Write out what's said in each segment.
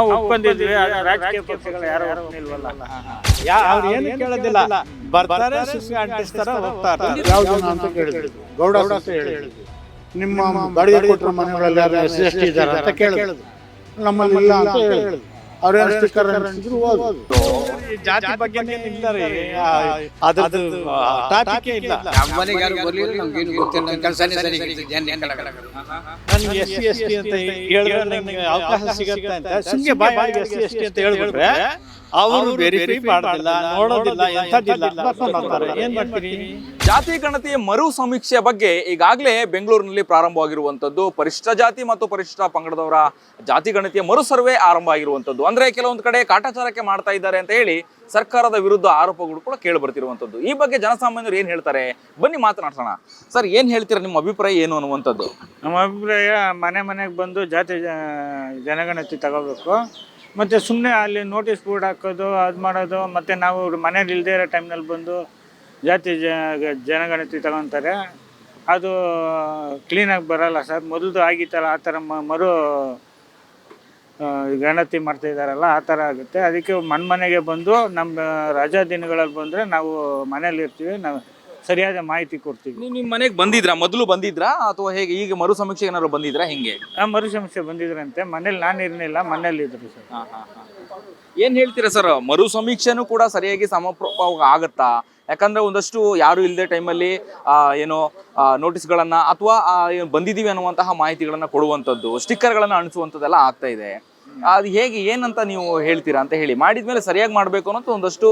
ನಾವು ಒಪ್ಕೊಂಡಿದ್ವಿ ರಾಜಕೀಯ ಪಕ್ಷಗಳು ಯಾರು ಒಪ್ಪಿಲ್ವಲ್ಲ? ಯಾ ಅವ್ರು ಏನು ಕೇಳೋದಿಲ್ಲ. ಬರ್ತಾರೆ ಅಂಟಿಸ್ತಾರ ಹೋಗ್ತಾರೆ. ಅಂತ ಕೇಳಿದ್ರು. ಗೌಡ ಅಂತ ಹೇಳಿದ್ರು. ನಿಮ್ಮ ಬಾಡಿಗೆ ಕೊಟ್ಟರು ಮನೆಗಳಲ್ಲಿ ಯಾರು ಎಸ್ ಎಸ್ ಟಿ ಇದ್ದಾರೆ ಅಂತ ಕೇಳಿದ್ರು. ನಮ್ಮಲ್ಲಿ ಇಲ್ಲ ಅಂತ ಹೇಳಿದ್ರು ಅವ್ರೇನು ಸ್ಟಿಕ್ಕರ್ ಅಂಟಿಸಿದ್ರು ಹೋದ್ರು ಜಾತಿ ಬಗ್ಗೆನೇ ಇಲ್ಲ ರೀ ಆ, ಅದ್ರದ್ದು ಟಾಪಿಕೇ ಇಲ್ಲ ನಮ್ಮನೆಗೆ ಯಾರು ಬರ್ಲಿಲ್ಲ ನಮ್ಗೇನು ಗೊತ್ತಿಲ್ಲ. ಕೆಲಸನೇ ಸರಿ ಜನ ನನ್ಗೆ ಎಸ್ ಸಿ ಎಸ್ ಟಿ ಅಂತ ಹೇಳಿದ್ರೆ ನನಗೆ ಅವಕಾಶ ಸಿಗತ್ತೆ ಅಂತ. ಸುಮ್ಮನೆ ಬಾಯ್ ಬಾಯ್ ಎಸ್ ಸಿ ಎಸ್ ಟಿ ಅಂತ ಹೇಳ್ಬಿಟ್ರೆ ಅವರು ವೆರಿಫೈ ಮಾಡೋದಿಲ್ಲ ನೋಡೋದಿಲ್ಲ ಎಂಥದ್ದಿಲ್ಲ. ಏನ್ ಮಾಡ್ತೀರಿ? ಜಾತಿ ಗಣತಿಯ ಮರು ಸಮೀಕ್ಷೆಯ ಬಗ್ಗೆ ಈಗಾಗಲೇ ಬೆಂಗಳೂರಿನಲ್ಲಿ ಪ್ರಾರಂಭವಾಗಿರುವಂಥದ್ದು ಪರಿಷ್ಠ ಜಾತಿ ಮತ್ತು ಪರಿಷ್ಠ ಪಂಗಡದವರ ಜಾತಿ ಗಣತಿಯ ಮರು ಸರ್ವೆ ಆರಂಭ ಆಗಿರುವಂಥದ್ದು. ಅಂದರೆ ಕೆಲವೊಂದು ಕಡೆ ಕಾಟಾಚಾರಕ್ಕೆ ಮಾಡ್ತಾ ಇದ್ದಾರೆ ಅಂತ ಹೇಳಿ ಸರ್ಕಾರದ ವಿರುದ್ಧ ಆರೋಪಗಳು ಕೂಡ ಕೇಳಿ ಬರ್ತಿರುವಂಥದ್ದು. ಈ ಬಗ್ಗೆ ಜನಸಾಮಾನ್ಯರು ಏನು ಹೇಳ್ತಾರೆ? ಬನ್ನಿ ಮಾತನಾಡ್ಸೋಣ. ಸರ್, ಏನು ಹೇಳ್ತೀರಾ? ನಿಮ್ಮ ಅಭಿಪ್ರಾಯ ಏನು ಅನ್ನುವಂಥದ್ದು? ನಮ್ಮ ಅಭಿಪ್ರಾಯ, ಮನೆ ಮನೆಗೆ ಬಂದು ಜಾತಿ ಜನಗಣತಿ ತಗೋಬೇಕು. ಮತ್ತು ಸುಮ್ಮನೆ ಅಲ್ಲಿ ನೋಟಿಸ್ ಬೋರ್ಡ್ ಹಾಕೋದು, ಅದು ಮಾಡೋದು, ಮತ್ತು ನಾವು ಮನೇಲಿ ಇಲ್ಲದೇ ಇರೋ ಟೈಮ್ನಲ್ಲಿ ಬಂದು ಜಾತಿ ಜನಗಣತಿ ತಗೊತಾರೆ. ಅದು ಕ್ಲೀನಾಗಿ ಬರಲ್ಲ ಸರ್. ಮೊದಲು ಆಗಿತ್ತಲ್ಲ, ಆ ಥರ ಮರು ಗಣತಿ ಮಾಡ್ತಾ ಇದ್ದಾರಲ್ಲ, ಆ ಥರ ಆಗುತ್ತೆ. ಅದಕ್ಕೆ ಮನೆ ಮನೆಗೆ ಬಂದು ನಮ್ಮ ರಜಾ ದಿನಗಳಲ್ಲಿ ಬಂದರೆ ನಾವು ಮನೇಲಿ ಇರ್ತೀವಿ ನಾವು ಸರಿಯಾದ ಮಾಹಿತಿ ಕೊಡ್ತೀವಿ. ನೀವು ನಿಮ್ಮ ಮನೆಗೆ ಬಂದಿದ್ರಾ? ಮೊದಲು ಬಂದಿದ್ರಾ? ಅಥವಾ ಹೇಗೆ ಈಗ ಮರು ಸಮೀಕ್ಷೆ ಏನಾದ್ರು ಬಂದಿದ್ರಾ? ಹಿಂಗೆ? ಆ ಮರು ಸಮೀಕ್ಷೆ ಬಂದಿದ್ರಂತೆ. ಮನೇಲಿ ನಾನು ಇರಲಿಲ್ಲ ಮನೇಲಿ ಇದ್ರು ಸರ್. ಏನ್ ಹೇಳ್ತೀರಾ ಸರ್? ಮರು ಸಮೀಕ್ಷೆನೂ ಕೂಡ ಸರಿಯಾಗಿ ಸಮರ್ಪಕವಾಗಿ ಆಗತ್ತಾ? ಯಾಕಂದ್ರೆ ಒಂದಷ್ಟು ಯಾರು ಇಲ್ಲದೆ ಟೈಮಲ್ಲಿ ಏನೋ ನೋಟಿಸ್ಗಳನ್ನ ಅಥವಾ ಬಂದಿದೀವಿ ಅನ್ನುವಂತಹ ಮಾಹಿತಿಗಳನ್ನ ಕೊಡುವಂಥದ್ದು ಸ್ಟಿಕ್ಕರ್ಗಳನ್ನ ಅಣಿಸುವಂಥದ್ದೆಲ್ಲ ಆಗ್ತಾ ಇದೆ. ಅದು ಹೇಗೆ ಏನಂತ ನೀವು ಹೇಳ್ತೀರಾ ಅಂತ ಹೇಳಿ. ಮಾಡಿದ್ಮೇಲೆ ಸರಿಯಾಗಿ ಮಾಡಬೇಕು ಅನ್ನೋದು ಒಂದಷ್ಟು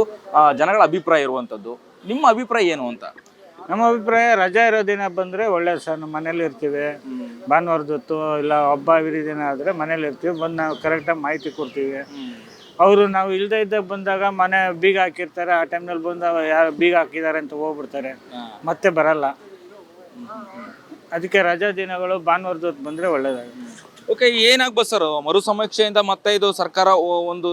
ಜನಗಳ ಅಭಿಪ್ರಾಯ ಇರುವಂಥದ್ದು. ನಿಮ್ಮ ಅಭಿಪ್ರಾಯ ಏನು ಅಂತ? ನಮ್ಮ ಅಭಿಪ್ರಾಯ ರಜಾ ಇರೋ ದಿನ ಬಂದರೆ ಒಳ್ಳೆಯ ಸರ್ ನಮ್ಮ ಮನೇಲಿ ಇರ್ತೀವಿ ಭಾನುವಾರದೊತ್ತು ಇಲ್ಲ ಹಬ್ಬ ದಿನ ಆದರೆ ಮನೇಲಿ ಇರ್ತೀವಿ. ಬಂದು ನಾವು ಕರೆಕ್ಟಾಗಿ ಮಾಹಿತಿ ಕೊಡ್ತೀವಿ. ಅವರು ನಾವು ಇಲ್ಲದೆ ಇದ್ದಾಗ ಬಂದಾಗ ಮನೆ ಬೀಗ ಹಾಕಿರ್ತಾರೆ. ಆ ಟೈಮ್ನಲ್ಲಿ ಬಂದು ಯಾರು ಬೀಗ ಹಾಕಿದ್ದಾರೆ ಅಂತ ಹೋಗ್ಬಿಡ್ತಾರೆ. ಮತ್ತೆ ಬರಲ್ಲ. ಅದಕ್ಕೆ ರಜಾ ದಿನಗಳು ಭಾನುವಾರದ ಹೊತ್ತು ಬಂದರೆ ಒಳ್ಳೇದಾಗುತ್ತೆ. ಓಕೆ ಏನಾಗ್ಬೋದು ಸರ್ ಮರು ಸಮೀಕ್ಷೆಯಿಂದ ಮತ್ತೆ ಇದು ಸರ್ಕಾರ ಒಂದು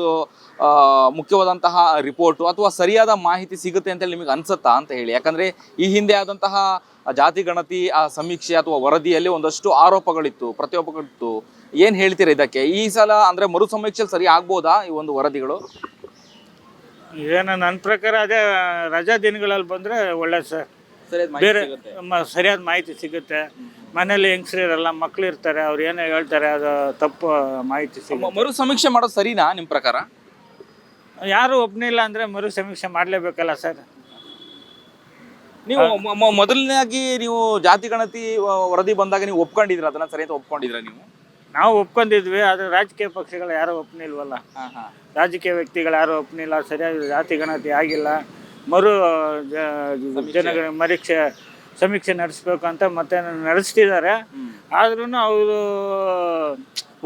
ಮುಖ್ಯವಾದಂತಹ ರಿಪೋರ್ಟ್ ಅಥವಾ ಸರಿಯಾದ ಮಾಹಿತಿ ಸಿಗುತ್ತೆ ಅಂತ ಹೇಳಿ ನಿಮಗೆ ಅನ್ಸುತ್ತಾ ಅಂತ ಹೇಳಿ. ಯಾಕಂದ್ರೆ ಈ ಹಿಂದೆ ಆದಂತಹ ಜಾತಿ ಗಣತಿ ಆ ಸಮೀಕ್ಷೆ ಅಥವಾ ವರದಿಯಲ್ಲಿ ಒಂದಷ್ಟು ಆರೋಪಗಳಿತ್ತು ಪ್ರತಿಯೊಬ್ಬಗಳಿತ್ತು ಏನ್ ಹೇಳ್ತೀರಾ ಇದಕ್ಕೆ? ಈ ಸಲ ಅಂದ್ರೆ ಮರು ಸಮೀಕ್ಷೆಯಲ್ಲಿ ಸರಿ ಆಗ್ಬೋದಾ ಈ ಒಂದು ವರದಿಗಳು? ಏನು ನನ್ನ ಪ್ರಕಾರ ಅದೇ ರಜಾ ದಿನಗಳಲ್ಲಿ ಬಂದರೆ ಒಳ್ಳೇದು ಸರ್ ಬೇರೆ ಮ- ಸರಿಯಾದ ಮಾಹಿತಿ ಸಿಗುತ್ತೆ. ಮನೇಲಿ ಹೆಂಗಸ್ರು ಇರಲ್ಲ ಮಕ್ಳು ಇರ್ತಾರೆ ಅವ್ರು ಏನೋ ಹೇಳ್ತಾರೆ ಅದು ತಪ್ಪು ಮಾಹಿತಿ ಸಿಗುತ್ತೆ. ಮರು ಸಮೀಕ್ಷೆ ಮಾಡೋದು ಸರಿನಾ ನಿಮ್ಮ ಪ್ರಕಾರ? ಯಾರು ಒಪ್ನಿಲ್ಲ ಅಂದರೆ ಮರು ಸಮೀಕ್ಷೆ ಮಾಡಲೇಬೇಕಲ್ಲ ಸರ್. ನೀವು ಮೊ- ಮೊ- ಮೊದಲನೇದಾಗಿ ನೀವು ಜಾತಿ ಗಣತಿ ವ- ವರದಿ ಬಂದಾಗ ನೀವು ಒಪ್ಕೊಂಡಿದ್ರ? ಅದನ್ನ ಸರಿ ಅಂತ ಒಪ್ಕೊಂಡಿದ್ರ ನೀವು? ನಾವು ಒಪ್ಕೊಂಡಿದ್ವಿ ಆದರೆ ರಾಜಕೀಯ ಪಕ್ಷಗಳು ಯಾರು ಒಪ್ನಿಲ್ವಲ್ಲ. ರಾಜಕೀಯ ವ್ಯಕ್ತಿಗಳು ಯಾರು ಒಪ್ನಿಲ್ಲ ಸರಿಯಾಗಿ ಜಾತಿ ಗಣತಿ ಆಗಿಲ್ಲ. ಮರು ಜ- ಜನಗಳ ಮರೀಕ್ಷೆ ಸಮೀಕ್ಷೆ ನಡೆಸ್ಬೇಕು ಅಂತ ಮತ್ತೆ ನಡೆಸ್ತಿದ್ದಾರೆ. ಆದ್ರೂ ಅವರು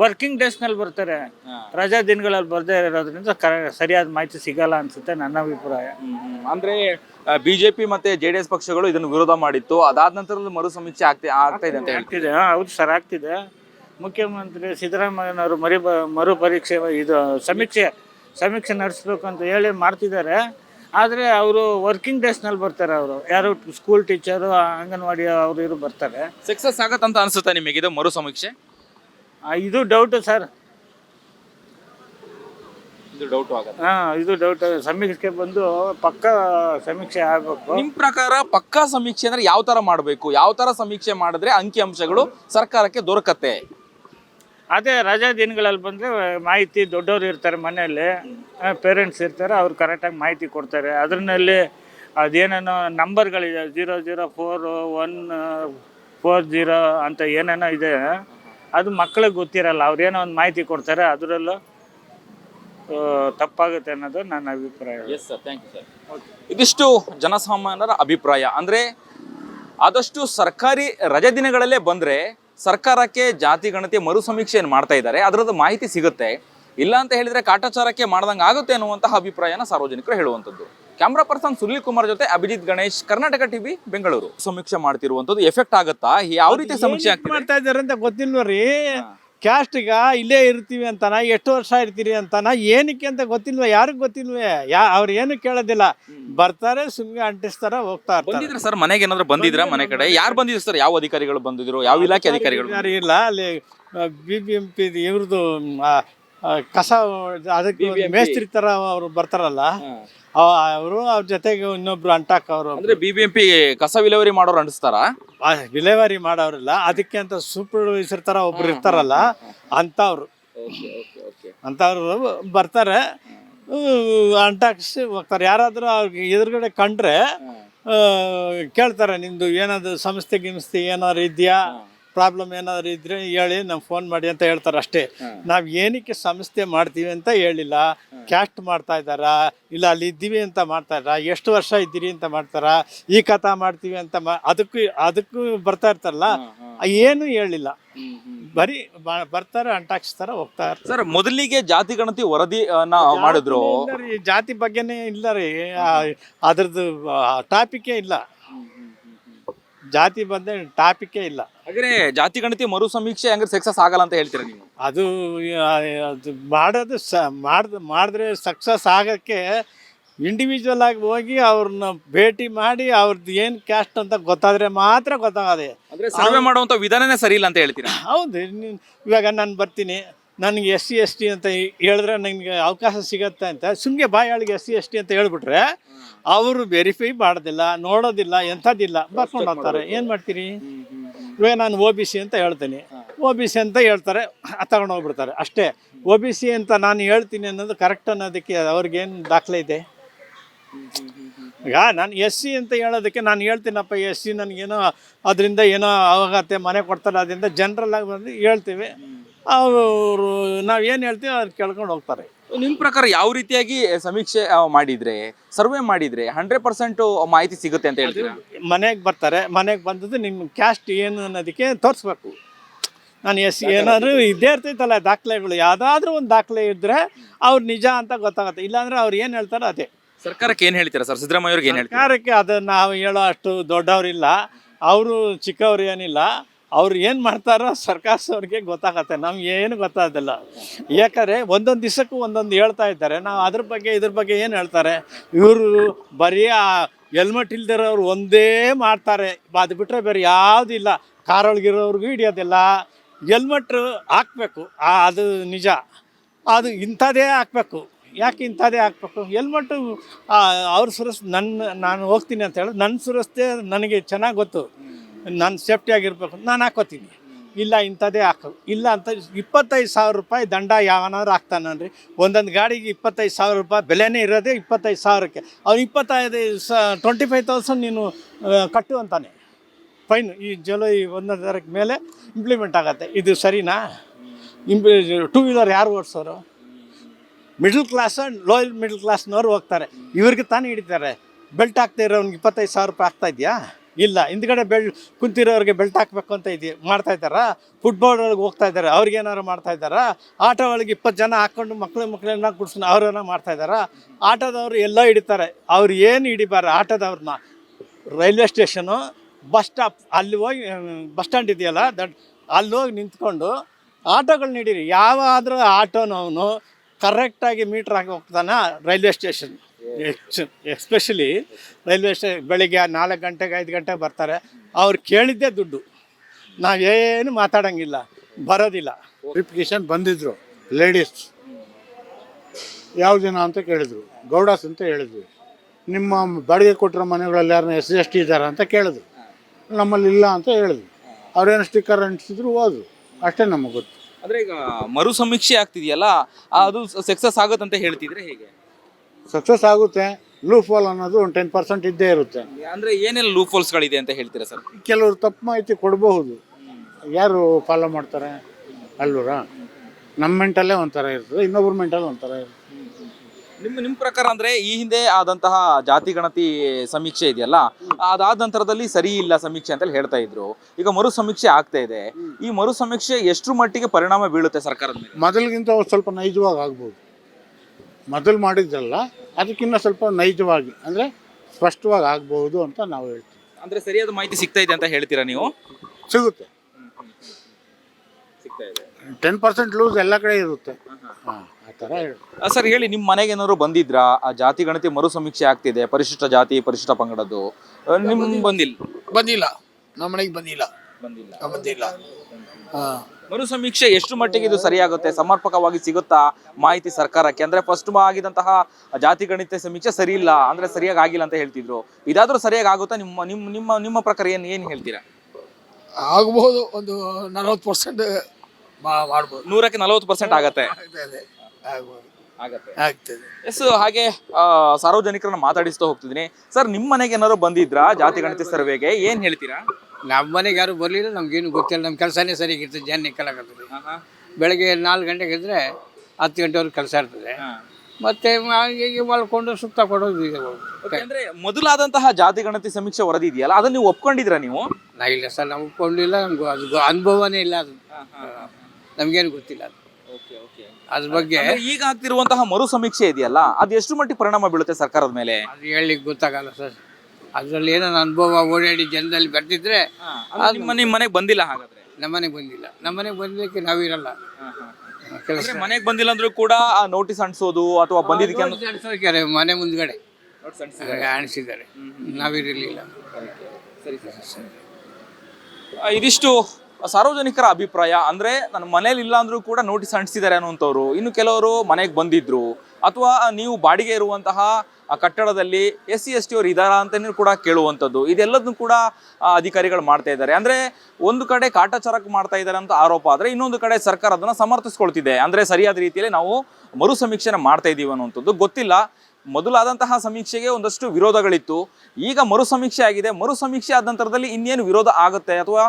ವರ್ಕಿಂಗ್ ಡೇಸ್ನಲ್ಲಿ ಬರ್ತಾರೆ. ರಜಾ ದಿನಗಳಲ್ಲಿ ಬರ್ದೇ ಇರೋದ್ರಿಂದ ಸರಿಯಾದ ಮಾಹಿತಿ ಸಿಗಲ್ಲ ಅನ್ಸುತ್ತೆ ನನ್ನ ಅಭಿಪ್ರಾಯ. ಅಂದ್ರೆ ಬಿಜೆಪಿ ಮತ್ತೆ ಜೆಡಿಎಸ್ ಪಕ್ಷಗಳು ಇದನ್ನು ವಿರೋಧ ಮಾಡಿತ್ತು. ಅದಾದ ನಂತರ ಮರು ಸಮೀಕ್ಷೆ ಆಗ್ತಾ ಆಗ್ತಾ ಇದೆ ಅಂತ ಆಗ್ತಿದೆ. ಹೌದು ಸರ್ ಆಗ್ತಿದೆ. ಮುಖ್ಯಮಂತ್ರಿ ಸಿದ್ದರಾಮಯ್ಯನವರು ಮರಿ ಮರು ಪರೀಕ್ಷೆ ಇದು ಸಮೀಕ್ಷೆ ಸಮೀಕ್ಷೆ ನಡೆಸ್ಬೇಕು ಅಂತ ಹೇಳಿ ಮಾಡ್ತಿದ್ದಾರೆ. ಆದರೆ ಅವರು ವರ್ಕಿಂಗ್ ಡೇಸ್ನಲ್ಲಿ ಬರ್ತಾರೆ ಅವರು. ಯಾರು ಸ್ಕೂಲ್ ಟೀಚರು ಅಂಗನವಾಡಿ ಅವರು ಇವರು ಬರ್ತಾರೆ. ಸಕ್ಸಸ್ ಆಗತ್ತಂತ ಅನ್ಸುತ್ತಾ ನಿಮಗೆ ಇದು ಮರು ಸಮೀಕ್ಷೆ ಆ, ಇದು ಡೌಟು ಸರ್ ಇದು ಡೌಟ್ ಆಗತ್ತೆ. ಹಾಂ ಇದು ಡೌಟ್ ಸಮೀಕ್ಷೆ ಬಂದು ಪಕ್ಕ ಸಮೀಕ್ಷೆ ಆಗಬೇಕು. ನಿಮ್ ಪ್ರಕಾರ ಪಕ್ಕಾ ಸಮೀಕ್ಷೆ ಅಂದ್ರೆ ಯಾವ ತರ ಮಾಡಬೇಕು? ಯಾವ ತರ ಸಮೀಕ್ಷೆ ಮಾಡಿದ್ರೆ ಅಂಕಿ ಅಂಶಗಳು ಸರ್ಕಾರಕ್ಕೆ ದೊರಕತ್ತೆ? ಅದೇ ರಜಾ ದಿನಗಳಲ್ಲಿ ಬಂದರೆ ಮಾಹಿತಿ ದೊಡ್ಡವರು ಇರ್ತಾರೆ ಮನೆಯಲ್ಲಿ ಪೇರೆಂಟ್ಸ್ ಇರ್ತಾರೆ, ಅವ್ರು ಕರೆಕ್ಟಾಗಿ ಮಾಹಿತಿ ಕೊಡ್ತಾರೆ. ಅದರಲ್ಲಿ ಅದೇನೇನೋ ನಂಬರ್ಗಳಿದೆ zero zero four one four zero ಅಂತ ಏನೇನೋ ಇದೆ, ಅದು ಮಕ್ಕಳಿಗೆ ಗೊತ್ತಿರಲ್ಲ ಏನೋ ಒಂದು ಮಾಹಿತಿ ಕೊಡ್ತಾರೆ, ಅದರಲ್ಲೂ ತಪ್ಪಾಗುತ್ತೆ ಅನ್ನೋದು ನನ್ನ ಅಭಿಪ್ರಾಯ. ಇದಿಷ್ಟು ಜನಸಾಮಾನ್ಯರ ಅಭಿಪ್ರಾಯ. ಅಂದರೆ ಆದಷ್ಟು ಸರ್ಕಾರಿ ರಜೆ ದಿನಗಳಲ್ಲೇ ಬಂದ್ರೆ ಸರ್ಕಾರಕ್ಕೆ ಜಾತಿ ಗಣತಿ ಮರು ಸಮೀಕ್ಷೆಯನ್ನು ಮಾಡ್ತಾ ಇದ್ದಾರೆ ಅದರದ್ದು ಮಾಹಿತಿ ಸಿಗುತ್ತೆ. ಇಲ್ಲ ಅಂತ ಹೇಳಿದ್ರೆ ಕಾಟಾಚಾರಕ್ಕೆ ಮಾಡ್ದಂಗೆ ಆಗುತ್ತೆ ಅನ್ನುವಂತಹ ಅಭಿಪ್ರಾಯನ ಸಾರ್ವಜನಿಕರು ಹೇಳುವಂಥದ್ದು. ಕ್ಯಾಮ್ರಾ ಪರ್ಸನ್ ಸುನಿಲ್ ಕುಮಾರ್ ಜೊತೆ ಅಭಿಜಿತ್ ಗಣೇಶ್ ಕರ್ನಾಟಕ ಟಿವಿ ಬೆಂಗಳೂರು. ಸಮೀಕ್ಷೆ ಮಾಡ್ತಿರುವಂತದ್ದು ಎಫೆಕ್ಟ್ ಆಗುತ್ತಾ? ಯಾವ ರೀತಿ ಸಮೀಕ್ಷೆ ಮಾಡ್ತಾ ಇದ್ದಾರೆ ಅಂತ ಗೊತ್ತಿಲ್ವರಿ? ಕ್ಯಾಸ್ಟ್ಗ ಇಲ್ಲೇ ಇರ್ತೀವಿ ಅಂತಾನ ಎಷ್ಟು ವರ್ಷ ಇರ್ತೀರಿ ಅಂತಾನ ಏನಕ್ಕೆ ಅಂತ ಗೊತ್ತಿಲ್ವ ಯಾರಿಗ್ ಗೊತ್ತಿಲ್ವೇ? ಯಾ ಅವ್ರು ಏನು ಕೇಳೋದಿಲ್ಲ. ಬರ್ತಾರೆ ಸುಮ್ಮನೆ ಅಂಟಿಸ್ತಾರ ಹೋಗ್ತಾ ಇರ್ತಾರೆ. ಬಂದಿದ್ರ ಸರ್ ಮನೆಗೆ ಏನಾದ್ರು ಬಂದಿದ್ರ ಮನೆ ಕಡೆ? ಯಾರು ಬಂದಿದ್ರು ಸರ್? ಯಾವ ಅಧಿಕಾರಿಗಳು ಬಂದಿದ್ರು? ಯಾವ ಇಲಾಖೆ ಅಧಿಕಾರಿಗಳು ಯಾರು ಇಲ್ಲ ಅಲ್ಲಿ ಬಿ ಬಿ ಎಂ ಪಿ ಇವ್ರದ್ದು ಕಸ ಅದಕ್ಕೆ ಮೇಸ್ತ್ರಿ ತರ ಅವ್ರು ಬರ್ತಾರಲ್ಲ. ಅವರು ಅವ್ರ ಜೊತೆಗೆ ಇನ್ನೊಬ್ರು ಅವರು ಅಂದ್ರೆ ಬಿಬಿಎಂಪಿ ಕಸ ವಿಲೇವರಿ ಮಾಡೋರು ಅಂಟಿಸ್ತಾರ? ಆ, ವಿಲೇವಾರಿ ಮಾಡೋರಿಲ್ಲ ಅದಕ್ಕೆ ಅಂತ ಸೂಪರ್ವೈಸರ್ ತರ ಒಬ್ರು ಇರ್ತಾರಲ್ಲ ಅಂತವ್ರು ಅಂತವ್ರು ಬರ್ತಾರೆ ಅಂಟಾಕ್ಸಿ ಹೋಗ್ತಾರೆ. ಯಾರಾದರೂ ಅವ್ರಿಗೆ ಎದುರುಗಡೆ ಕಂಡ್ರೆ ಕೇಳ್ತಾರೆ ನಿಮ್ದು ಏನಾದ್ರು ಸಂಸ್ಥೆ ಗಿಂಸ್ಥೆ ಏನಾದ್ರು ಇದೆಯಾ? ಪ್ರಾಬ್ಲಮ್ ಏನಾದ್ರು ಇದ್ರೆ ಹೇಳಿ ನಮ್ ಫೋನ್ ಮಾಡಿ ಅಂತ ಹೇಳ್ತಾರೆ ಅಷ್ಟೇ. ನಾವು ಏನಕ್ಕೆ ಸಂಸ್ಥೆ ಮಾಡ್ತೀವಿ ಅಂತ ಹೇಳಿಲ್ಲ. ಕ್ಯಾಸ್ಟ್ ಮಾಡ್ತಾ ಇದ್ದಾರಾ? ಇಲ್ಲ ಅಲ್ಲಿ ಇದ್ದೀವಿ ಅಂತ ಮಾಡ್ತಾರ ಎಷ್ಟು ವರ್ಷ ಇದ್ದೀರಿ ಅಂತ ಮಾಡ್ತಾರ? ಈ ಕಥಾ ಮಾಡ್ತೀವಿ ಅಂತ ಮಾ ಅದಕ್ಕೂ ಅದಕ್ಕೂ ಬರ್ತಾ ಇರ್ತಾರಲ್ಲ? ಏನು ಹೇಳಿಲ್ಲ. ಬರೀ ಬ- ಬರ್ತಾರೆ ಅಂಟಾಕ್ಸ್ತಾರ ಹೋಗ್ತಾರೆ ಸರ್ ಮೊದಲಿಗೆ ಜಾತಿ ಗಣತಿ ವರದಿ ಮಾಡಿದ್ರು? ಜಾತಿ ಬಗ್ಗೆನೇ ಇಲ್ಲ ರೀ. ಅದ್ರದ್ದು ಟಾಪಿಕೇ ಇಲ್ಲ. ಜಾತಿ ಬಂದ ಟಾಪಿಕ್ಕೇ ಇಲ್ಲ. ಹಾಗಾದ್ರೆ ಜಾತಿ ಗಣತಿ ಮರು ಸಮೀಕ್ಷೆ ಹಂಗಾರೆ ಸಕ್ಸಸ್ ಆಗಲ್ಲ ಅಂತ ಹೇಳ್ತೀರಾ ನೀವು? ಅದು ಆ, ಅದು ಮಾಡೋದು ಸ ಮಾಡ್ದ ಮಾಡಿದ್ರೆ ಸಕ್ಸಸ್ ಆಗೋಕ್ಕೆ ಇಂಡಿವಿಜುವಲ್ ಆಗಿ ಹೋಗಿ ಅವ್ರನ್ನ ಭೇಟಿ ಮಾಡಿ ಅವ್ರದ್ದು ಏನು ಕ್ಯಾಸ್ಟ್ ಅಂತ ಗೊತ್ತಾದ್ರೆ ಮಾತ್ರ ಗೊತ್ತಾಗದೆ. ಅಂದ್ರೆ ಸರ್ವೆ ಮಾಡುವಂತ ವಿಧಾನನೇ ಸರಿ ಇಲ್ಲ ಅಂತ ಹೇಳ್ತೀರಾ? ಹೌದು ನೀನ್- ಇವಾಗ ನಾನು ಬರ್ತೀನಿ. ನನಗೆ ಎಸ್ ಸಿ ಎಸ್ ಟಿ ಅಂತ ಹೇಳಿದ್ರೆ ನನಗೆ ಅವಕಾಶ ಸಿಗತ್ತೆ ಅಂತ. ಸುಮ್ಮನೆ ಬಾಯಾಳಿಗೆ ಎಸ್ ಸಿ ಎಸ್ ಟಿ ಅಂತ ಹೇಳ್ಬಿಟ್ರೆ ಅವರು ವೆರಿಫೈ ಮಾಡೋದಿಲ್ಲ ನೋಡೋದಿಲ್ಲ ಎಂಥದ್ದಿಲ್ಲ. ಬರ್ಕೊಂಡು ಹೋಗ್ತಾರೆ. ಏನು ಮಾಡ್ತೀರಿ? ಇವಾಗ ನಾನು ಒ ಬಿ ಸಿ ಅಂತ ಹೇಳ್ತೀನಿ. ಒ ಬಿ ಸಿ ಅಂತ ಹೇಳ್ತಾರೆ ತಗೊಂಡು ಹೋಗ್ಬಿಡ್ತಾರೆ. ಅಷ್ಟೇ. ಒ ಬಿ ಸಿ ಅಂತ ನಾನು ಹೇಳ್ತೀನಿ ಅನ್ನೋದು ಕರೆಕ್ಟ್ ಅನ್ನೋದಕ್ಕೆ ಅವ್ರಿಗೇನು ದಾಖಲೆ ಇದೆ? ಈಗ ನಾನು ಎಸ್ ಸಿ ಅಂತ ಹೇಳೋದಕ್ಕೆ ನಾನು ಹೇಳ್ತೀನಪ್ಪ ಎಸ್ ಸಿ ನನಗೇನೋ ಅದರಿಂದ ಏನೋ ಅವಘಾತೆ ಮನೆ ಕೊಡ್ತಾರೆ ಅದರಿಂದ ಜನರಲ್ ಆಗಿ ಬಂದು ಹೇಳ್ತೀವಿ. ಅವರು ನಾವು ಏನು ಹೇಳ್ತೀವಿ ಅದು ಕೇಳ್ಕೊಂಡು ಹೋಗ್ತಾರೆ. ನಿಮ್ಮ ಪ್ರಕಾರ ಯಾವ ರೀತಿಯಾಗಿ ಸಮೀಕ್ಷೆ ಆ, ಮಾಡಿದ್ರೆ ಸರ್ವೆ ಮಾಡಿದ್ರೆ ಹಂಡ್ರೆಡ್ ಪರ್ಸೆಂಟ್ ಮಾಹಿತಿ ಸಿಗುತ್ತೆ ಅಂತ ಹೇಳ್ತೀರಾ? ಮನೆಗೆ ಬರ್ತಾರೆ ಮನೆಗೆ ಬಂದದ್ದು ನಿಮ್ಮ ಕ್ಯಾಸ್ಟ್ ಏನು ಅನ್ನೋದಕ್ಕೆ ತೋರಿಸ್ಬೇಕು. ನಾನು ಎಸ್ ಏನಾದರೂ ಇದ್ದೇ ಇರ್ತೈತಲ್ಲ ದಾಖಲೆಗಳು ಯಾವುದಾದ್ರೂ ಒಂದು ದಾಖಲೆ ಇದ್ದರೆ ಅವ್ರು ನಿಜ ಅಂತ ಗೊತ್ತಾಗುತ್ತೆ. ಇಲ್ಲಾಂದ್ರೆ ಅವ್ರು ಏನು ಹೇಳ್ತಾರೋ ಅದೇ. ಸರ್ಕಾರಕ್ಕೆ ಏನ್ ಹೇಳ್ತೀರಾ ಸರ್? ಸಿದ್ದರಾಮಯ್ಯ ಅವ್ರಿಗೆ ಏನ್ ಹೇಳ್ತೀರಾ? ಸರ್ಕಾರಕ್ಕೆ ಅದು ನಾವು ಹೇಳೋ ಅಷ್ಟು ದೊಡ್ಡವರಿಲ್ಲ. ಅವರು ಚಿಕ್ಕವ್ರು ಏನಿಲ್ಲ. ಅವ್ರು ಏನು ಮಾಡ್ತಾರೋ ಸರ್ಕಾರದವ್ರಿಗೆ ಗೊತ್ತಾಗತ್ತೆ. ನಮ್ಗೆ ಏನು ಗೊತ್ತಾಗೋದಿಲ್ಲ ಯಾಕಂದರೆ ಒಂದೊಂದು ದಿವಸಕ್ಕೂ ಒಂದೊಂದು ಹೇಳ್ತಾ ಇದ್ದಾರೆ. ನಾವು ಅದ್ರ ಬಗ್ಗೆ, ಇದ್ರ ಬಗ್ಗೆ ಏನು ಹೇಳ್ತಾರೆ? ಇವರು ಬರೀ ಆ ಹೆಲ್ಮೆಟ್ ಇಲ್ದಿರೋರು ಒಂದೇ ಮಾಡ್ತಾರೆ. ಅದು ಬಿಟ್ಟರೆ ಬೇರೆ ಯಾವುದಿಲ್ಲ ಕಾರೊಳಗಿರೋರ್ಗೂ ಹಿಡಿಯೋದಿಲ್ಲ. ಹೆಲ್ಮೆಟ್ ಹಾಕಬೇಕು. ಅದು ನಿಜ. ಅದು ಇಂಥದ್ದೇ ಹಾಕ್ಬೇಕು. ಯಾಕೆ ಇಂಥದ್ದೇ ಹಾಕ್ಬೇಕು? ಹೆಲ್ಮೆಟ್ಟು ಅವ್ರ ಸುರಸ್ ನನ್ನ ನಾನು ಹೋಗ್ತೀನಿ ಅಂತ ಹೇಳಿ ನನ್ನ ಸುರಸ್ತೆ ನನಗೆ ಚೆನ್ನಾಗಿ ಗೊತ್ತು. ನಾನು ಸೇಫ್ಟಿಯಾಗಿರ್ಬೇಕು ನಾನು ಹಾಕೋತೀನಿ. ಇಲ್ಲ, ಇಂಥದ್ದೇ ಹಾಕು. ಇಲ್ಲ ಅಂತ ಇಪ್ಪತ್ತೈದು ಸಾವಿರ ರೂಪಾಯಿ ದಂಡ ಯಾವನಾದ್ರು ಹಾಕ್ತಾನನ್ರಿ ಒಂದೊಂದು ಗಾಡಿಗೆ ಇಪ್ಪತ್ತೈದು ಸಾವಿರ ರೂಪಾಯಿ ಬೆಲೆನೇ ಇರೋದೇ ಇಪ್ಪತ್ತೈದು ಸಾವಿರಕ್ಕೆ. ಅವ್ನು ಇಪ್ಪತ್ತೈದು ಸ ಟ್ವೆಂಟಿ ಫೈವ್ ತೌಸಂಡ್ ನೀನು ಕಟ್ಟು ಅಂತಾನೆ. ಫೈನ್ ಈ ಜುಲೈ ಒಂದನೇ ತಾರೀಕು ಮೇಲೆ ಇಂಪ್ಲಿಮೆಂಟ್ ಆಗುತ್ತೆ. ಇದು ಸರಿನಾ? ಇಂಪ್ ಟೂ ವೀಲರ್ ಯಾರು ಓಡಿಸೋರು? ಮಿಡ್ಲ್ ಕ್ಲಾಸ್ ಲೋಯಲ್ ಮಿಡ್ಲ್ ಕ್ಲಾಸ್ನವ್ರು ಹೋಗ್ತಾರೆ. ಇವ್ರಿಗೆ ತಾನೇ ಹಿಡಿತಾರೆ. ಬೆಲ್ಟ್ ಹಾಕ್ತಾ ಇರೋನ್ಗೆ ಇಪ್ಪತ್ತೈದು ಸಾವಿರ ರೂಪಾಯಿ ಆಗ್ತಾ ಇದೆಯಾ? ಇಲ್ಲ, ಹಿಂದ್ಗಡೆ ಬೆಲ್ ಕುಂತಿರೋರಿಗೆ ಬೆಲ್ಟ್ ಹಾಕ್ಬೇಕು ಅಂತ ಇದೆ, ಮಾಡ್ತಾ ಇದ್ದಾರಾ? ಫುಟ್ಬಾಲ್ ಒಳಗೆ ಹೋಗ್ತಾ ಇದ್ದಾರೆ, ಅವ್ರಿಗೆ ಏನಾರು ಮಾಡ್ತಾ ಇದ್ದಾರಾ? ಆಟೋ ಒಳಗೆ ಇಪ್ಪತ್ತು ಜನ ಹಾಕ್ಕೊಂಡು ಮಕ್ಳು ಮಕ್ಕಳನ್ನ ಕುಡ್ಸ್ಕೊಂಡು ಅವ್ರನ್ನ ಮಾಡ್ತಾ ಇದ್ದಾರಾ? ಆಟೋದವ್ರು ಎಲ್ಲ ಹಿಡಿತಾರೆ, ಅವ್ರು ಏನು ಹಿಡಿಬಾರ ಆಟೋದವ್ರನ್ನ ರೈಲ್ವೆ ಸ್ಟೇಷನು, ಬಸ್ ಸ್ಟಾಪ್, ಅಲ್ಲಿ ಹೋಗಿ, ಬಸ್ ಸ್ಟ್ಯಾಂಡ್ ಇದೆಯಲ್ಲ ದಟ್ ಅಲ್ಲಿ ಹೋಗಿ ನಿಂತ್ಕೊಂಡು ಆಟೋಗಳನ್ನ ಹಿಡೀರಿ ಯಾವಾದರೂ ಆಟೋನವನು ಕರೆಕ್ಟಾಗಿ ಮೀಟ್ರ್ ಹಾಕಿ ಹೋಗ್ತಾನೆ ರೈಲ್ವೆ ಸ್ಟೇಷನ್? ಎಸ್ಪೆಷಲಿ ರೈಲ್ವೆ ಸ್ಟೇ ಬೆಳಿಗ್ಗೆ ನಾಲ್ಕು ಗಂಟೆಗೆ ಐದು ಗಂಟೆಗೆ ಬರ್ತಾರೆ. ಅವ್ರು ಕೇಳಿದ್ದೇ ದುಡ್ಡು. ನಾವೇನು ಮಾತಾಡೋಂಗಿಲ್ಲ. ಬರೋದಿಲ್ಲ. ವೆರಿಫಿಕೇಶನ್ ಬಂದಿದ್ರು ಲೇಡೀಸ್ ಯಾವ ದಿನ ಅಂತ ಕೇಳಿದ್ರು. ಗೌಡಾಸ್ ಅಂತ ಹೇಳಿದ್ವಿ ನಿಮ್ಮ ಬಾಡಿಗೆ ಕೊಟ್ಟಿರೋ ಮನೆಗಳಲ್ಲಿ ಯಾರನ್ನ ಎಸ್ ಸಿ ಎಸ್ ಟಿ ಇದ್ದಾರೆ ಅಂತ ಕೇಳಿದ್ರು. ನಮ್ಮಲ್ಲಿ ಇಲ್ಲ ಅಂತ ಹೇಳಿದ್ರು. ಅವ್ರೇನು ಸ್ಟಿಕ್ಕರ್ ಅಂಟಿಸಿದ್ರು ಹೋದ್ರು. ಅಷ್ಟೇ ನಮಗೆ ಗೊತ್ತು. ಅಂದ್ರೆ ಈಗ ಮರು ಸಮೀಕ್ಷೆ ಆಗ್ತಿದೆಯಲ್ಲ ಅದು ಸಕ್ಸಸ್ ಆಗುತ್ತಂತ ಹೇಳ್ತಿದ್ರೆ ಹೇಗೆ? ಸಕ್ಸಸ್ ಆಗುತ್ತೆ ಲೂಫ್ ಹೋಲ್ ಅನ್ನೋದು ಒಂದು ಟೆನ್ ಪರ್ಸೆಂಟ್ ಇದ್ದೇ ಇರುತ್ತೆ. ಅಂದ್ರೆ ಏನೆಲ್ಲ ಲೂಪ್ ಗಳಿದೆ ಅಂತ ಹೇಳ್ತೀರಾ ಸರ್? ಕೆಲವರು ತಪ್ಪು ಮಾಹಿತಿ ಕೊಡಬಹುದು. ಯಾರು ಫಾಲೋ ಮಾಡ್ತಾರೆ? ಅಲ್ವರಾ ನಮ್ಮ ಮೆಂಟಲ್ಲೇ ಒಂಥರ ಇರ್ತದೆ ಇನ್ನೊಬ್ರ ಮೆಂಟಲ್ಲಿ ಒಂಥರ ಇರ್ತದೆ. ನಿಮ್ಮ ನಿಮ್ಮ ಪ್ರಕಾರ ಅಂದ್ರೆ ಈ ಹಿಂದೆ ಆದಂತಹ ಜಾತಿ ಗಣತಿ ಸಮೀಕ್ಷೆ ಇದೆಯಲ್ಲ ಅದಾದ ನಂತರದಲ್ಲಿ ಸರಿ ಇಲ್ಲ ಸಮೀಕ್ಷೆ ಅಂತ ಹೇಳ್ತಾ ಇದ್ರು. ಈಗ ಮರು ಸಮೀಕ್ಷೆ ಆಗ್ತಾ ಇದೆ. ಈ ಮರು ಸಮೀಕ್ಷೆ ಎಷ್ಟು ಮಟ್ಟಿಗೆ ಪರಿಣಾಮ ಬೀಳುತ್ತೆ ಸರ್ಕಾರದ ಮೇಲೆ? ಮೊದಲಿಗಿಂತ ಸ್ವಲ್ಪ ನೈಜವಾಗಿ ಆಗ್ಬೋದು. ಮೊದಲು ಮಾಡಿದ್ರಲ್ಲ ಅದಕ್ಕಿಂತ ಸ್ವಲ್ಪ ನೈಜವಾಗಿ ಅಂದರೆ ಸ್ಪಷ್ಟವಾಗಿ ಆಗ್ಬೋದು ಅಂತ ನಾವು ಹೇಳ್ತೀವಿ. ಅಂದ್ರೆ ಸರಿಯಾದ ಮಾಹಿತಿ ಸಿಗ್ತಾ ಇದೆ ಅಂತ ಹೇಳ್ತೀರಾ ನೀವು? ಸಿಗುತ್ತೆ. ಸಿಗ್ತಾ ಇದೆ. ಟೆನ್ ಪರ್ಸೆಂಟ್ ಲೂಸ್ ಎಲ್ಲ ಕಡೆ ಇರುತ್ತೆ. ಹಾಂ ಆ ಥರ ಹೇಳಿ ಸರ್ ಹೇಳಿ ನಿಮ್ಮ ಮನೆಗೆ ಏನಾದ್ರು ಬಂದಿದ್ರಾ? ಆ ಜಾತಿ ಗಣತಿ ಮರು ಸಮೀಕ್ಷೆ ಆಗ್ತಿದೆ ಪರಿಶಿಷ್ಟ ಜಾತಿ ಪರಿಶಿಷ್ಟ ಪಂಗಡದ್ದು. ಆ, ನಿಮ್ ಬಂದಿಲ್ಲ. ಬಂದಿಲ್ಲ. ನಮ್ಮ ಮನೆಗೆ ಬಂದಿಲ್ಲ. ಬಂದಿಲ್ಲ. ಬಂದಿಲ್ಲ. ಹಾಂ. ಮರು ಸಮೀಕ್ಷೆ ಎಷ್ಟು ಮಟ್ಟಿಗೆ ಇದು ಸರಿಯಾಗುತ್ತೆ? ಸಮರ್ಪಕವಾಗಿ ಸಿಗುತ್ತಾ ಮಾಹಿತಿ ಸರ್ಕಾರಕ್ಕೆ? ಅಂದ್ರೆ ಫಸ್ಟ್ ಆಗಿದಂತಹ ಜಾತಿ ಗಣಿತ ಸಮೀಕ್ಷೆ ಸರಿ ಇಲ್ಲ ಅಂದ್ರೆ ಸರಿಯಾಗಿ ಆಗಿಲ್ಲ ಅಂತ ಹೇಳ್ತಿದ್ರು. ಇದಾದ್ರೂ ಸರಿಯಾಗಿ ಆಗುತ್ತಾ? ನಿಮ್ಮ ನಿಮ್ಮ ನಿಮ್ಮ ನಿಮ್ಮ ಪ್ರಕಾರ ಏನ್ ಏನ್ ಹೇಳ್ತೀರಾ? ಆಗಬಹುದು ಒಂದು ನಲವತ್ತು ಪರ್ಸೆಂಟ್ ಮಾಡ್ಬೋದು. ನೂರಕ್ಕೆ ನಲವತ್ತು ಪರ್ಸೆಂಟ್ ಆಗತ್ತೆ. ಆಗ್ಬೋದು ಎಸ್ ಹಾಗೆ ಸಾರ್ವಜನಿಕರನ್ನ ಮಾತಾಡಿಸ್ತಾ ಹೋಗ್ತಿದ್ದೀನಿ. ಸರ್ ನಿಮ್ಮ ಮನೆಗೆ ಏನಾದ್ರು ಬಂದಿದ್ರಾ ಜಾತಿ ಗಣಿತ ಸರ್ವೆಗೆ? ಏನ್ ಹೇಳ್ತೀರಾ? ನಮ್ಮ ಮನೆಗೆ ಯಾರು ಬರಲಿಲ್ಲ ನಮ್ಗೇನು ಗೊತ್ತಿಲ್ಲ. ನಮ್ಮ ಕೆಲಸನೇ ಸರಿಯಾಗಿರ್ತದೆ ಜನ ಕಲಾಕರ್ತದೆ ಬೆಳಗ್ಗೆ ನಾಲ್ಕು ಗಂಟೆಗೆ ಇದ್ರೆ ಹತ್ತು ಗಂಟೆವರೆಗೆ ಕೆಲಸ ಇರ್ತದೆ. ಮತ್ತೆ ಹೀಗೆ ಮಲ್ಕೊಂಡು ಸುತ್ತ ಕೊಡೋದು ಇದೆ ಅಂದರೆ ಮೊದಲಾದಂತಹ ಜಾತಿ ಗಣತಿ ಸಮೀಕ್ಷೆ ವರದಿ ಇದೆಯಲ್ಲ ಅದನ್ನ ನೀವು ಒಪ್ಕೊಂಡಿದ್ರಾ ನೀವು? ನಾ ಇಲ್ಲ ಸರ್ ನಾವು ಒಪ್ಕೊಂಡಿಲ್ಲ. ನಮ್ಗೆ ಅದು ಗೊ- ಅನುಭವನೇ ಇಲ್ಲ ಅದು. ನಮಗೇನು ಗೊತ್ತಿಲ್ಲ ಅದು. ಅದ್ರ ಬಗ್ಗೆ ಅಂದ್ರೆ ಈಗ ಆಗ್ತಿರುವಂತಹ ಮರು ಸಮೀಕ್ಷೆ ಇದೆಯಲ್ಲ ಅದು ಎಷ್ಟು ಮಟ್ಟಿಗೆ ಪರಿಣಾಮ ಬೀಳುತ್ತೆ ಸರ್ಕಾರದ ಮೇಲೆ? ಅದು ಹೇಳಲಿಕ್ಕೆ ಗೊತ್ತಾಗಲ್ಲ ಸರ್. ಅದರಲ್ಲಿ ಏನೋ ಅನುಭವ ಓಡಾಡಿ ಜನದಲ್ಲಿ ಬರ್ತಿದ್ರೆ ನಿಮ್ಮ ನಿಮ್ಮ ಮನೆಗೆ ಬಂದಿಲ್ಲ ಹಾಗಾದ್ರೆ? ನಮ್ಮನೆಗೆ ಬಂದಿಲ್ಲ. ನಮ್ಮನೆಗೆ ಬಂದಕ್ಕೆ ನಾವಿರಲ್ಲ ಕೆಲಸ. ಮನೆಗೆ ಬಂದಿಲ್ಲ ಅಂದ್ರೂ ಕೂಡ ಆ ನೋಟಿಸ್ ಅಂಟಿಸೋದು ಅಥವಾ ಬಂದಿದ್ದಕ್ಕೆ ಮನೆ ಮುಂದ್ಗಡೆ. ಅಣಿಸಿದ್ದಾರೆ ನಾವಿರಲಿಲ್ಲ ಸರ್ ಇದಿಷ್ಟು ಸಾರ್ವಜನಿಕರ ಅಭಿಪ್ರಾಯ ಅಂದ್ರೆ ನನ್ನ ಮನೇಲಿ ಇಲ್ಲ ಅಂದ್ರೂ ಕೂಡ ನೋಟಿಸ್ ಅಂಟಿಸಿದ್ದಾರೆ ಅನ್ನುವಂಥವ್ರು. ಇನ್ನು ಕೆಲವರು ಮನೆಗೆ ಬಂದಿದ್ರು. ಅಥವಾ ನೀವು ಬಾಡಿಗೆ ಇರುವಂತಹ ಕಟ್ಟಡದಲ್ಲಿ ಎಸ್ ಸಿ, ಎಸ್ ಟಿ ಅವರು ಇದ್ದಾರಾ ಅಂತಲೂ ಕೂಡ ಕೇಳುವಂಥದ್ದು. ಇದೆಲ್ಲದನ್ನು ಕೂಡ ಅಧಿಕಾರಿಗಳು ಮಾಡ್ತಾ ಇದ್ದಾರೆ. ಅಂದ್ರೆ ಒಂದು ಕಡೆ ಕಾಟಾಚಾರಕ್ಕೆ ಮಾಡ್ತಾ ಇದ್ದಾರೆ ಅಂತ ಆರೋಪ ಆದರೆ ಇನ್ನೊಂದು ಕಡೆ ಸರ್ಕಾರ ಅದನ್ನ ಸಮರ್ಥಿಸ್ಕೊಳ್ತಿದೆ. ಅಂದ್ರೆ ಸರಿಯಾದ ರೀತಿಯಲ್ಲಿ ನಾವು ಮರು ಸಮೀಕ್ಷೆನ ಮಾಡ್ತಾ ಇದ್ದೀವಿ ಅನ್ನುವಂಥದ್ದು. ಗೊತ್ತಿಲ್ಲ. ಮೊದಲಾದಂತಹ ಸಮೀಕ್ಷೆಗೆ ಒಂದಷ್ಟು ವಿರೋಧಗಳಿತ್ತು. ಈಗ ಮರು ಸಮೀಕ್ಷೆ ಆಗಿದೆ. ಮರು ಸಮೀಕ್ಷೆ ಆದ ನಂತರದಲ್ಲಿ ಇನ್ನೇನು ವಿರೋಧ ಆಗುತ್ತೆ? ಅಥವಾ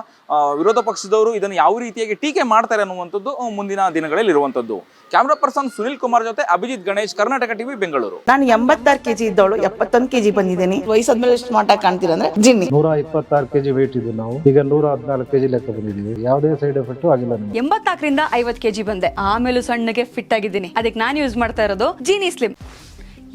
ವಿರೋಧ ಪಕ್ಷದವರು ಇದನ್ನು ಯಾವ ರೀತಿಯಾಗಿ ಟೀಕೆ ಮಾಡ್ತಾರೆ ಅನ್ನುವಂಥದ್ದು ಮುಂದಿನ ದಿನಗಳಲ್ಲಿ ಇರುವಂಥದ್ದು. ಕ್ಯಾಮ್ರಾ ಪರ್ಸನ್ ಸುನಿಲ್ ಕುಮಾರ್ ಜೊತೆ ಅಭಿಜಿತ್ ಗಣೇಶ್ ಕರ್ನಾಟಕ ಟಿವಿ ಬೆಂಗಳೂರು. ನಾನು ಎಂಬತ್ತಾರು ಕೆಜಿ ಇದ್ದವಳು ಎಪ್ಪತ್ತೊಂದು ಕೆಜಿ ಬಂದಿದ್ದೀನಿ. ವಯಸ್ಸಾದ್ಮೇಲೆ ಎಷ್ಟು ಮಾಟ ಕಾಣ್ತೀರ ಅಂದ್ರೆ ಜಿನ್ನಿ. ನೂರ ಇಪ್ಪತ್ತಾರು ಕೆಜಿ ವೇಟ್ ಇದ್ದು ನಾವು. ಈಗ ನೂರ ಹದಿನಾಲ್ಕು ಕೆಜಿ ಲೆಕ್ಕ ಬಂದಿದ್ದೀವಿ. ಯಾವುದೇ ಸೈಡ್ ಎಫೆಕ್ಟ್ ಆಗಿಲ್ಲ ಎಂಬತ್ತಾಕರಿಂದ ಎಂಬತ್ನಾಲ್ಕರಿಂದ ಐವತ್ ಕೆಜಿ ಬಂದೆ. ಆಮೇಲೆ ಸಣ್ಣಗೆ ಫಿಟ್ ಆಗಿದ್ದೀನಿ. ಅದಕ್ಕೆ ನಾನು ಯೂಸ್ ಮಾಡ್ತಾ ಇರೋದು ಜೀನಿ ಸ್ಲಿಮ್